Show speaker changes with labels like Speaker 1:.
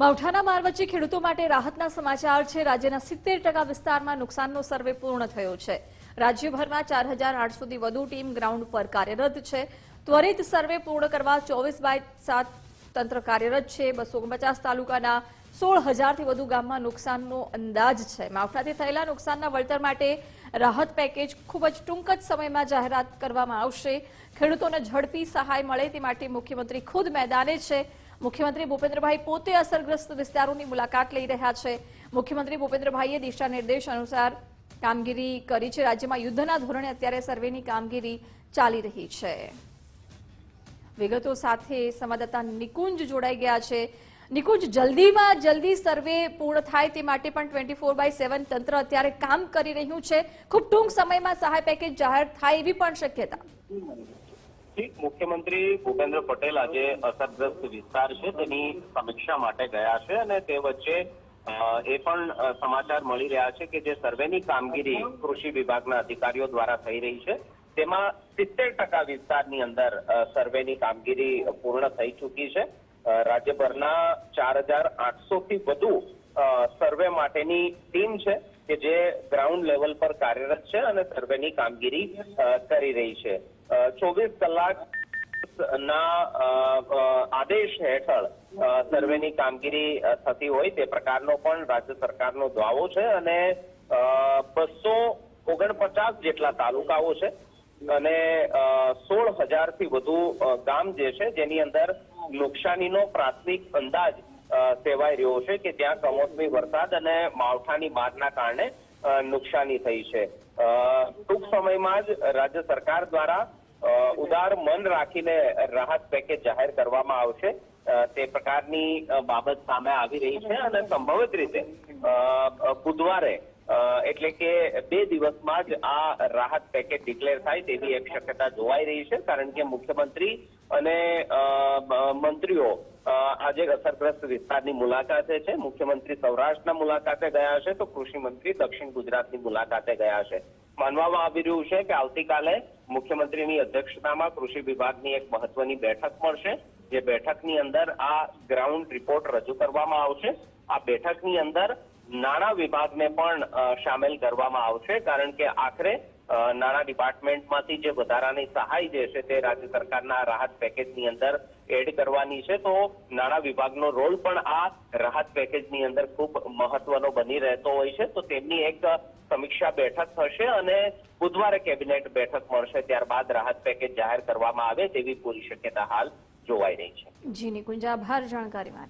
Speaker 1: માવઠાના માર વચ્ચે ખેડૂતો માટે રાહતના સમાચાર છે. રાજ્યના સિત્તેર ટકા વિસ્તારમાં નુકસાનનો સર્વે પૂર્ણ થયો છે. રાજ્યભરમાં ચાર હજાર આઠસોથી વધુ ટીમ ગ્રાઉન્ડ પર કાર્યરત છે. ત્વરિત સર્વે પૂર્ણ કરવા ચોવીસ બાય સાત તંત્ર કાર્યરત છે. બસો ઓગણપચાસ તાલુકાના સોળ હજારથી વધુ ગામમાં નુકસાનનો અંદાજ છે. માવઠાથી થયેલા નુકસાનના વળતર માટે રાહત પેકેજ ખૂબ જ ટૂંક જ સમયમાં જાહેરાત કરવામાં આવશે. ખેડૂતોને ઝડપી સહાય મળે તે માટે મુખ્યમંત્રી ખુદ મેદાને છે. મુખ્યમંત્રી ભૂપેન્દ્રભાઈ પોતે અસરગ્રસ્ત વિસ્તારોની મુલાકાત લઈ રહ્યા છે. મુખ્યમંત્રી ભૂપેન્દ્રભાઈએ દિશા નિર્દેશ અનુસાર કામગીરી કરી છે. રાજ્યમાં યુદ્ધના ધોરણે અત્યારે સર્વેની કામગીરી ચાલી રહી છે. વિગતો સાથે સંવાદદાતા નિકુંજ જોડાઈ ગયા છે. નિકુંજ, જલ્દીમાં જલ્દી સર્વે પૂર્ણ થાય તે માટે પણ ટ્વેન્ટી ફોર બાય સેવન તંત્ર અત્યારે કામ કરી રહ્યું છે. ખૂબ ટૂંક સમયમાં સહાય પેકેજ જાહેર થાય એવી પણ શક્યતા.
Speaker 2: જી, મુખ્યમંત્રી ભૂપેન્દ્ર પટેલ આજે અસરગ્રસ્ત વિસ્તાર છે. તેની સમીક્ષા માટે ગયા છે અને તે વચ્ચે એ પણ સમાચાર મળી રહ્યા છે કે જે સર્વેની કામગીરી કૃષિ વિભાગના અધિકારીઓ દ્વારા થઈ રહી છે. તેમાં સિત્તેર ટકા વિસ્તારની અંદર સર્વેની કામગીરી પૂર્ણ થઈ ચૂકી છે. રાજ્યભરના ચાર હજાર આઠસો થી વધુ સર્વે માટેની ટીમ છે કે જે ગ્રાઉન્ડ લેવલ પર કાર્યરત છે અને સર્વેની કામગીરી કરી રહી છે. ચોવીસ કલાક ના આદેશ હેઠળ સર્વેની કામગીરી થતી હોય તે પ્રકારનો પણ રાજ્ય સરકારનો દાવો છે અને બસો ઓગણપચાસ જેટલા તાલુકાઓ છે અને સોળ હજારથી વધુ ગામ જે છે જેની અંદર નુકસાનીનો પ્રાથમિક અંદાજ સેવાઈ રહ્યો છે કે ત્યાં કમોસમી વરસાદ અને માવઠાની બાદના કારણે નુકસાની થઈ છે. ટૂંક સમયમાં જ રાજ્ય સરકાર દ્વારા ઉદાર મન રાખીને રાહત પેકેજ જાહેર કરવામાં આવશે. તે પ્રકારની બાબત સામે આવી રહી છે અને સંભવિત રીતે બુધવારે એટલે કે બે દિવસમાં જ આ રાહત પેકેજ ડિક્લેર થાય તેવી એક શક્યતા જોવાઈ રહી છે, કારણ કે મુખ્યમંત્રી અને મંત્રીઓ આજે અસરગ્રસ્ત વિસ્તારની મુલાકાતે છે. મુખ્યમંત્રી સૌરાષ્ટ્રના મુલાકાતે ગયા છે તો કૃષિ મંત્રી દક્ષિણ ગુજરાતની મુલાકાતે ગયા છે માનવામાં આવી રહ્યું છે કે આવતીકાલે મુખ્યમંત્રીની અધ્યક્ષતામાં કૃષિ વિભાગની એક મહત્વની બેઠક મળશે. જે બેઠકની અંદર આ ગ્રાઉન્ડ રિપોર્ટ રજૂ કરવામાં આવશે. આ બેઠકની અંદર નાણાં વિભાગને પણ સામેલ કરવામાં આવશે, કારણ કે આખરે નાણાં ડિપાર્ટમેન્ટમાંથી જે વધારાની સહાય જે છે તે રાજ્ય સરકારના રાહત પેકેજની અંદર એડ કરવાની છે. તો નાણાં વિભાગનો રોલ પણ આ રાહત પેકેજની અંદર ખૂબ મહત્વનો બની રહેતો હોય છે. તો તેમની એક સમીક્ષા બેઠક થશે અને બુધવારે કેબિનેટ બેઠક મળશે. ત્યારબાદ રાહત પેકેજ જાહેર કરવામાં આવે તેવી પૂરી શક્યતા હાલ જોવાઈ રહી છે.
Speaker 1: જી નિકુંજ, આભાર જાણકારી માટે.